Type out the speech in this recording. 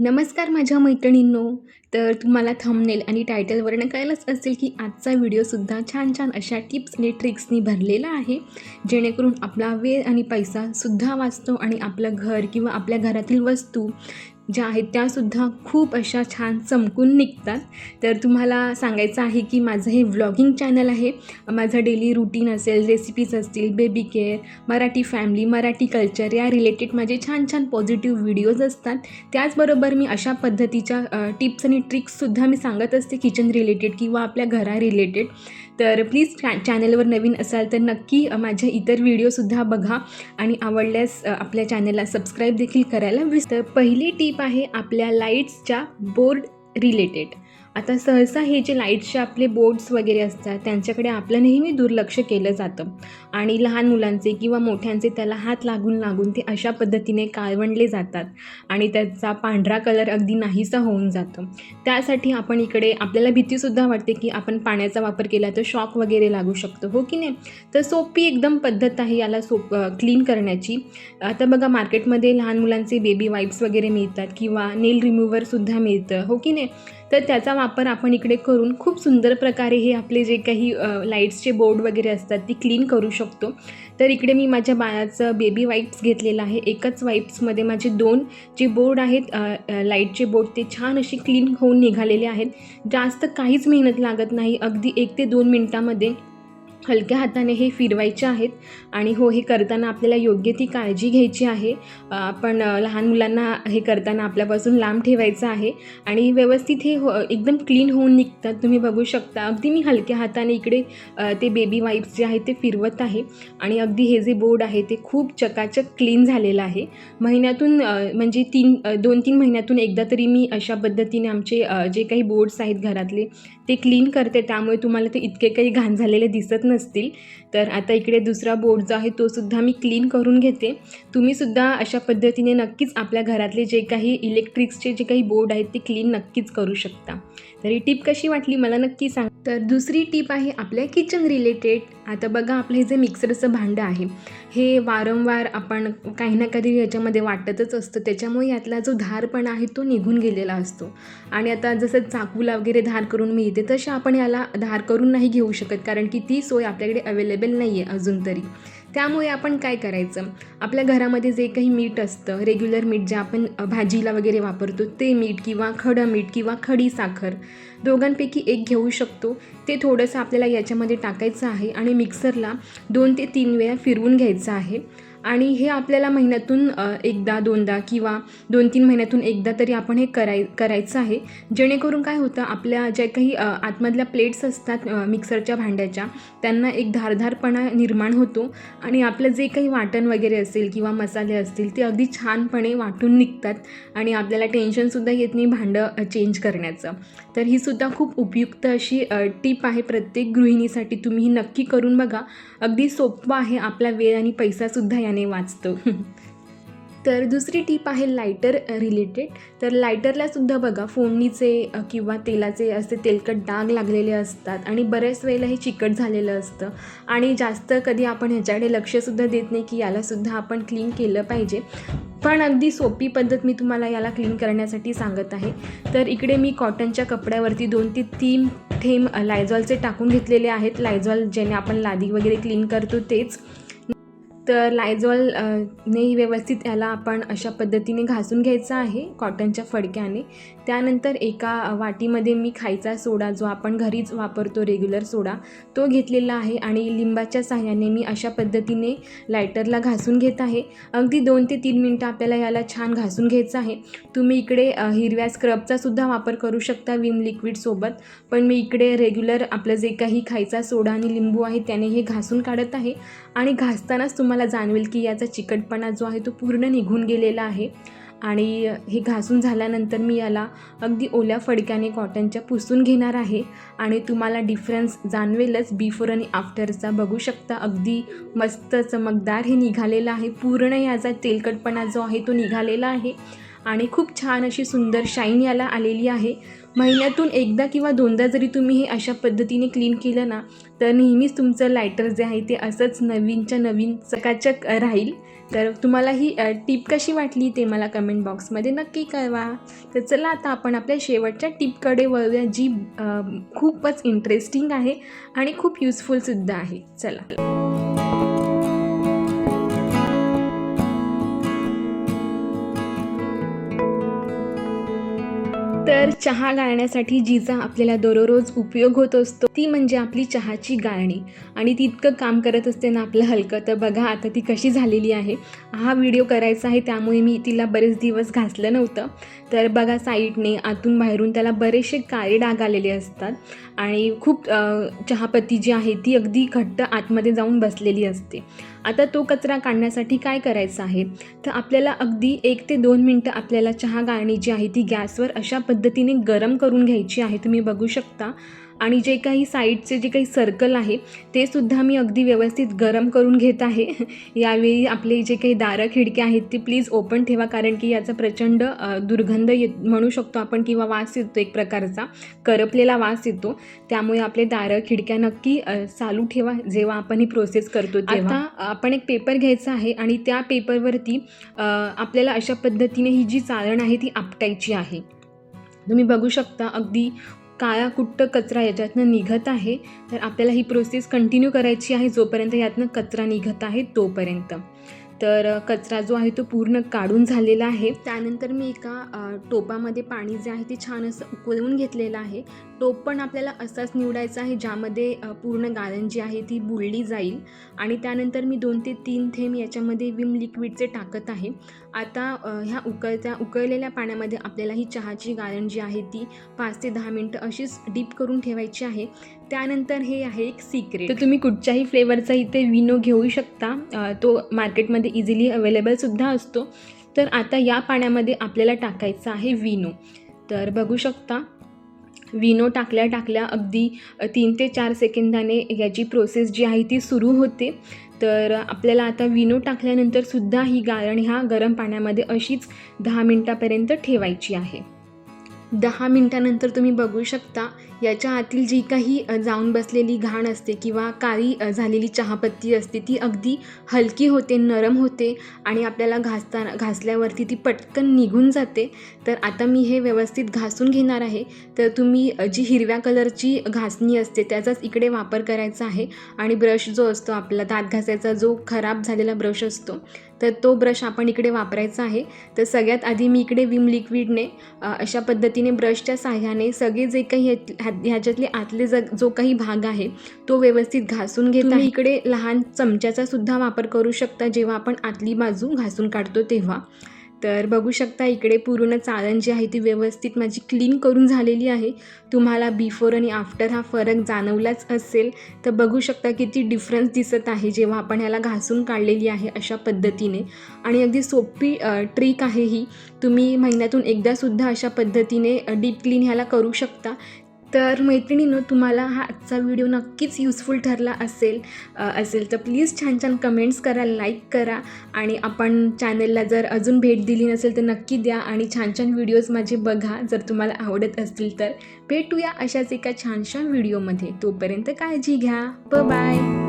नमस्कार माझ्या मैत्रिणींनो तर तुम्हाला थंबनेल आणि टायटलवरनं कळलंच असेल की आजचा व्हिडिओसुद्धा छान छान अशा टिप्स आणि ट्रिक्सनी भरलेला आहे. जेणेकरून आपला वेळ आणि पैसासुद्धा वाचतो आणि आपलं घर किंवा आपल्या घरातील वस्तू ज्या आहेत त्यासुद्धा खूप अशा छान चमकून निघतात. तर तुम्हाला सांगायचं आहे की माझं हे व्लॉगिंग चॅनल आहे. माझं डेली रुटीन असेल रेसिपीज असतील baby care Marathi family Marathi culture या रिलेटेड माझे छान छान पॉझिटिव्ह व्हिडिओज असतात. त्याचबरोबर मी अशा पद्धतीच्या टिप्स आणि ट्रिक्ससुद्धा मी सांगत असते किचन रिलेटेड किंवा आपल्या घरा रिलेटेड तर प्लीज चॅ चॅनलवर नवीन असाल तर नक्की माझ्या इतर व्हिडिओसुद्धा बघा. आणि आवडल्यास आपल्या चॅनलला सबस्क्राईब देखील करायला विस तर पहिली टीप आहे आपल्या लाईट्सच्या बोर्ड रिलेटेड आता सहसा हे जे लाईट्सचे आपले बोर्ड्स वगैरे असतात त्यांच्याकडे आपलं नेहमी दुर्लक्ष केलं जातं. आणि लहान मुलांचे किंवा मोठ्यांचे त्याला हात लागून लागून ते अशा पद्धतीने काळवंडले जातात आणि त्याचा पांढरा कलर अगदी नाहीसा होऊन जातो. त्यासाठी आपण इकडे आपल्याला भीतीसुद्धा वाटते की आपण पाण्याचा वापर केला तर शॉक वगैरे लागू शकतो हो की नाही? तर सोपी एकदम पद्धत आहे याला सोप क्लीन करण्याची. आता बघा मार्केटमध्ये लहान मुलांचे बेबी वाईप्स वगैरे मिळतात किंवा नेल रिमूव्हरसुद्धा मिळतं हो की नाही? तर त्याचा वापर आपण इकडे करून खूप सुंदर प्रकारे हे आपले जे काही लाईट्सचे बोर्ड वगैरे असतात ती क्लीन करू शकतो. तर इकडे मी माझ्या बाळाचं बेबी वाईप्स घेतलेलं आहे. एकच वाईप्समध्ये माझे दोन जे बोर्ड आहेत लाईटचे बोर्ड ते छान असे क्लीन होऊन निघालेले आहेत. जास्त काहीच मेहनत लागत नाही. अगदी एक ते दोन मिनटामध्ये हलक्या हाताने हे फिरवायचे आहेत. आणि हो हे करताना आपल्याला योग्य ती काळजी घ्यायची आहे. आपण लहान मुलांना हे करताना आपल्यापासून लांब ठेवायचं आहे. आणि व्यवस्थित हे हो एकदम क्लीन होऊन निघतात. तुम्ही बघू शकता. अगदी मी हलक्या हाताने इकडे ते बेबी वाईप्स जे आहे ते फिरवत आहे. आणि अगदी हे जे बोर्ड आहे ते खूप चकाचक क्लीन झालेलं आहे. महिन्यातून म्हणजे तीन दोन तीन महिन्यातून एकदा तरी मी अशा पद्धतीने आमचे जे काही बोर्ड्स आहेत घरातले ते क्लीन करते. त्यामुळे तुम्हाला ते इतके काही घाण झालेले दिसत नाही नसतील तर आता इकडे दुसरा बोर्ड जो आहे तो सुद्धा मी क्लीन करून घेते. तुम्हीसुद्धा अशा पद्धतीने नक्कीच आपल्या घरातले जे काही इलेक्ट्रिक्सचे जे काही बोर्ड आहेत ते क्लीन नक्कीच करू शकता. तर ही टीप कशी वाटली मला नक्की सांग. तर दुसरी टीप आहे आपल्या किचन रिलेटेड आता बघा आपलं हे जे मिक्सरचं भांडं आहे हे वारंवार आपण काही ना काही याच्यामध्ये वाटतच असतं. त्याच्यामुळे यातला जो धारपणा आहे तो निघून गेलेला असतो. आणि आता जसं चाकूला वगैरे धार करून मिळते तसे आपण याला धार करून नाही घेऊ शकत. कारण की ती सोय आपल्याकडे अवेलेबल नाही आहे अजून तरी. त्यामुळे आपण काय करायचं? आपल्या घरामध्ये जे काही मीठ असतं रेग्युलर मीठ जे आपण भाजीला वगैरे वापरतो ते मीठ किंवा खडं मीठ किंवा खडी साखर दोघांपैकी एक घेऊ शकतो. ते थोडंसं आपल्याला याच्यामध्ये टाकायचं आहे आणि मिक्सरला दोन ते तीन वेळा फिरवून घ्यायचं आहे. आणि हे आपल्याला महिन्यातून एकदा दोनदा किंवा दोन तीन महिन्यातून एकदा तरी आपण हे कराय करायचं आहे. जेणेकरून काय होतं आपल्या ज्या काही आतमधल्या प्लेट्स असतात मिक्सरच्या भांड्याच्या त्यांना एक धारधारपणा निर्माण होतो आणि आपलं जे काही वाटण वगैरे असेल किंवा मसाले असतील ते अगदी छानपणे वाटून निघतात आणि आपल्याला टेन्शनसुद्धा येत नाही भांडं चेंज करण्याचं. तर ही सुद्धा खूप उपयुक्त अशी टीप आहे प्रत्येक गृहिणीसाठी. तुम्ही ही नक्की करून बघा. अगदी सोपं आहे आपला वेळ आणि पैसासुद्धा या त्याने वाचतो. तर दुसरी टीप आहे लायटर रिलेटेड. तर लायटरला सुद्धा बघा फोडणीचे किंवा तेलाचे असे तेलकट डाग लागलेले असतात आणि बऱ्याच वेळेला हे चिकट झालेलं असतं. आणि जास्त कधी आपण ह्याच्याकडे लक्षसुद्धा देत नाही की यालासुद्धा आपण क्लीन केलं पाहिजे. पण अगदी सोपी पद्धत मी तुम्हाला याला क्लीन करण्यासाठी सांगत आहे. तर इकडे मी कॉटनच्या कपड्यावरती दोन ते तीन थेंब लायझॉलचे टाकून घेतलेले आहेत. लायझॉल ज्याने आपण लादी वगैरे क्लीन करतो तेच. तर लायझॉल ने व्यवस्थित याला आपण अशा पद्धतीने घासून घ्यायचं आहे कॉटनच्या फडक्याने. त्यानंतर एका वाटीमध्ये मी खायचा सोडा जो आपण घरीच वापरतो रेग्युलर सोडा तो घेतलेला आहे आणि लिंबाच्या साह्याने मी अशा पद्धतीने लायटरला घासून घेत आहे. अगदी दोन ते तीन मिनटं आपल्याला याला छान घासून घ्यायचं आहे. तुम्ही इकडे हिरव्या स्क्रबचा सुद्धा वापर करू शकता विम लिक्विडसोबत पण मी इकडे रेग्युलर आपलं जे काही खायचा सोडा आणि लिंबू आहे त्याने हे घासून काढत आहे. आणि घासतानाच तुम्हाला जाणवेल की याचा चिकटपणा जो आहे तो पूर्ण निघून गेलेला आहे. आणि हे घासून झाल्यानंतर मी याला अगदी ओल्या फडक्याने कॉटनच्या पुसून घेणार आहे. आणि तुम्हाला डिफरन्स जाणवेलच बिफोर आणि आफ्टरचा बघू शकता अगदी मस्त चमकदार हे निघालेलं आहे. पूर्ण याचा तेलकटपणा जो आहे तो निघालेला आहे. आणि खूप छान अशी सुंदर शाईन याला आलेली आहे. महिन्यातून एकदा किंवा दोनदा जरी तुम्ही हे अशा पद्धतीने क्लीन केलं ना तर नेहमीच तुमचं लायटर जे आहे ते असंच नवीनच्या नवीन चकाचक राहील. तर तुम्हाला ही टिप टीप कशी वाटली ते मला कमेंट बॉक्समध्ये नक्की कळवा. तर चला आता आपण आपल्या शेवटच्या टिपकडे वळूया जी खूपच इंटरेस्टिंग आहे आणि खूप युजफुलसुद्धा आहे. चला. तर चहा गाळण्यासाठी जिचा आपल्याला दररोज उपयोग होत असतो. ती म्हणजे आपली चहाची गाळणी. आणि ती इतकं काम करत असते ना आपलं हलकं. तर बघा आता ती कशी झालेली आहे. हा व्हिडिओ करायचा आहे त्यामुळे मी तिला बरेच दिवस घासलं नव्हतं. तर बघा साईडने आतून बाहेरून त्याला बरेचसे काळे डाग आलेले असतात. आणि खूप चहापत्ती जी आहे ती अगदी घट्ट आतमध्ये जाऊन बसलेली असते. आता तो कचरा काढण्यासाठी काय करायचं आहे? तर आपल्याला अगदी एक ते दोन मिनटं आपल्याला चहा गाळणी जी आहे ती गॅसवर अशा पद्धतीने गरम करून घ्यायची आहे. तुम्ही बघू शकता. आणि जे काही साईडचे जे काही सर्कल आहे ते सुद्धा मी अगदी व्यवस्थित गरम करून घेत आहे. यावेळी आपले जे काही दारं खिडक्या आहेत ते प्लीज ओपन ठेवा कारण की याचा प्रचंड दुर्गंध येत म्हणू शकतो आपण किंवा वास येतो एक प्रकारचा. करपलेला वास येतो. त्यामुळे आपले दारं खिडक्या नक्की चालू ठेवा जेव्हा आपण ही प्रोसेस करतो तेव्हा. आता आपण एक पेपर घ्यायचा आहे आणि त्या पेपरवरती आपल्याला अशा पद्धतीने ही जी चाळण आहे ती आपटायची आहे. तुम्ही बघू शकता अगदी काळा कुट्ट कचरा याच्यातनं निघत आहे तर आपल्याला ही प्रोसेस कंटिन्यू करायची आहे जोपर्यंत यातनं कचरा निघत आहे तोपर्यंत. तर कचरा जो आहे तो पूर्ण काढून झालेला आहे. त्यानंतर मी एका टोपामध्ये पाणी जे आहे ते छान असं उकळवून घेतलेलं आहे. टोप पण आपल्याला असाच निवडायचा आहे ज्यामध्ये पूर्ण गाळण जी आहे ती बुडली जाईल. आणि त्यानंतर मी दोन ते तीन थेंब याच्यामध्ये विम लिक्विडचे टाकत आहे. आता ह्या उकळत्या उकळलेल्या पाण्यामध्ये आपल्याला ही चहाची गाळण जी आहे ती पाच ते दहा मिनटं अशीच डीप करून ठेवायची आहे. त्यानंतर हे आहे एक सिक्रेट तर तुम्ही कुठच्याही फ्लेवरचा इथे विनो घेऊ शकता. तो मार्केटमध्ये इझिली अवेलेबलसुद्धा असतो. तर आता या पाण्यामध्ये आपल्याला टाकायचं आहे विनो. तर बघू शकता. विनो टाकल्या टाकल्या अगदी तीन ते चार सेकंदाने याची प्रोसेस जी आहे ती सुरू होते. तर आपल्याला आता विनो टाकल्यानंतर सुद्धा ही गारण ह्या गरम पाण्यामध्ये अशीच दहा मिनटापर्यंत ठेवायची आहे. दहा मिनटानंतर तुम्ही बघू शकता. याच्या आतील जी काही जाऊन बसलेली घाण असते किंवा काळी झालेली चहापत्ती असते ती अगदी हलकी होते नरम होते आणि आपल्याला घासताना घासल्यावरती ती पटकन निघून जाते. तर आता मी हे व्यवस्थित घासून घेणार आहे. तर तुम्ही जी हिरव्या कलरची घासणी असते त्याचाच इकडे वापर करायचा आहे आणि ब्रश जो असतो आपला दात घासायचा जो खराब झालेला ब्रश असतो तर तो ब्रश आपण इकडे वापरायचा आहे. तर सगळ्यात आधी मी इकडे विम लिक्विडने अशा पद्धतीने ब्रशच्या साह्याने सगळे जे काही ह्याच्यातले आतले ज जो काही भाग आहे तो व्यवस्थित घासून घेत तुम्ही इकडे लहान चमच्याचा सुद्धा वापर करू शकता जेव्हा आपण आतली बाजू घासून काढतो तेव्हा. तर बघू शकता इकडे पूर्ण चाळण जी आहे ती व्यवस्थित माझी क्लीन करून झालेली आहे. तुम्हाला बिफोर आणि आफ्टर हा फरक जाणवलाच असेल. तर बघू शकता किती डिफरन्स दिसत आहे जेव्हा आपण ह्याला घासून काढलेली आहे अशा पद्धतीने. आणि अगदी सोपी ट्रिक आहे ही. तुम्ही महिन्यातून एकदासुद्धा अशा पद्धतीने डीप क्लीन ह्याला करू शकता. तर मैत्रिणीनं तुम्हाला हा आजचा व्हिडिओ नक्कीच युजफुल ठरला असेल असेल तर प्लीज छान छान कमेंट्स करा लाईक करा आणि आपण चॅनलला जर अजून भेट दिली नसेल तर नक्की द्या आणि छान छान व्हिडिओज माझे बघा जर तुम्हाला आवडत असतील तर. भेटूया अशाच एका छानशा व्हिडिओमध्ये तोपर्यंत काळजी घ्या. ब बाय